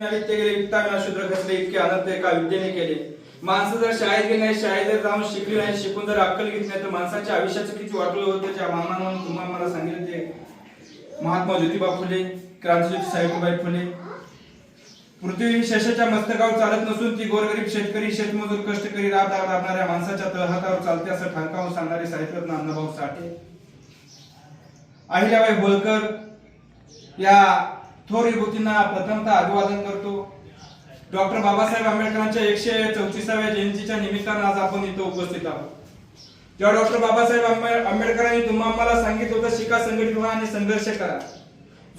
वित्त गेले वित्ताविना शूद्र खचले इतके अनर्थ एका विद्येने केले? माणसं जर शाळेत गेली नाही शाळेत जर जाऊन शिकली नाही शिकून जर अक्कल घेतली नाही तर माणसाच्या आयुष्याचं किती वाटलं होतं त्याच्या मामानं तुम्हा मला सांगितलं ते महात्मा ज्योतिबा फुले क्रांतिज्योती सावित्रीबाई फुले. पृथ्वी ही शशाच्या मस्तकावर चालत नसून ती गोरगरीब शेतकरी शेतमजूर कष्टकरी राब दाब राबणाऱ्या माणसाच्या तळहातावर चालते असं ठणकावून सांगणारे साहित्यरत्न अण्णाभाऊ साठे. अहिल्याबाई होळकर या थोर विभूतींना प्रथमतः अभिवादन करतो. डॉक्टर बाबासाहेब आंबेडकरांच्या एकशे चौतीसाव्या जयंतीच्या निमित्तानं आज आपण इथं उपस्थित आहोत. जेव्हा डॉक्टर बाबासाहेब आंबे- आंबेडकरांनी तुम्हाला सांगितलं होतं शिका संघटित व्हा आणि संघर्ष करा.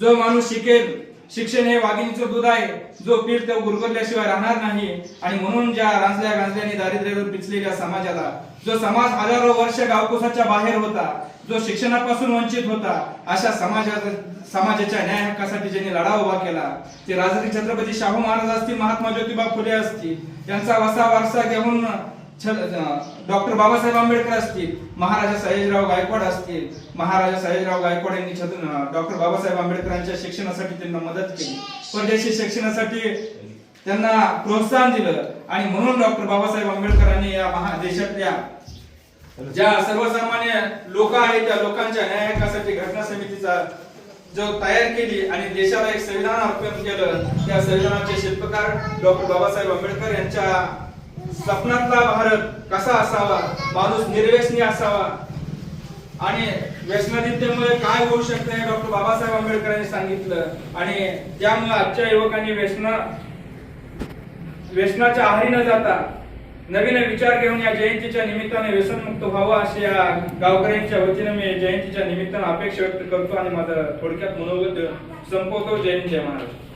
जो माणूस शिकेल शिक्षण हे वाघिणीचं दूध आहे. जो पीठ तो गुरगुरल्याशिवाय राहणार नाही. आणि म्हणून ज्या रांजल्या गांजल्याने दारिद्र्यावर पिचलेल्या समाजाला जो समाज हजारो वर्ष गावकोसाच्या बाहेर होता जो शिक्षणापासून वंचित होता अशा समाजा समाजाच्या न्याय हक्कासाठी ज्यांनी लढा उभा केला ते राजश्री छत्रपती शाहू महाराज असतील महात्मा ज्योतिबा फुले असतील यांचा वसा वारसा घेऊन डॉक्टर बाबासाहेब आंबेडकर असतील महाराजा सयाजीराव गायकवाड असतील महाराजा सयाजीराव गायकवाड यांनी डॉक्टर बाबासाहेब आंबेडकरांच्या शिक्षणासाठी त्यांना मदत केली. परदेशी शिक्षणासाठी त्यांना प्रोत्साहन दिलं आणि म्हणून डॉक्टर बाबासाहेब आंबेडकरांनी या महा देशातल्या ज्या सर्वसामान्य लोक आहेत त्या लोकांच्या न्यायकासाठी घटना समितीचा जो तयार केली आणि देशाला एक संविधान अर्पण केलं त्या संविधानाचे शिल्पकार डॉक्टर बाबासाहेब आंबेडकर यांच्या स्वप्नातला भारत कसा असावा? माणूस निर्व्यसनी असावा. आणि व्यसनाधित्यमुळे काय होऊ शकतं हे डॉक्टर बाबासाहेब आंबेडकरांनी सांगितलं. आणि त्यामुळे आजच्या युवकांनी व्यसना व्यसनाच्या आहारी न जाता नवीन विचार घेऊन या जयंतीच्या निमित्ताने व्यसनमुक्त व्हावं अशी या गावकऱ्यांच्या वतीने मी जयंतीच्या निमित्तानं अपेक्षा व्यक्त करतो आणि माझं थोडक्यात मनोगत संपवतो. जयंती महाराज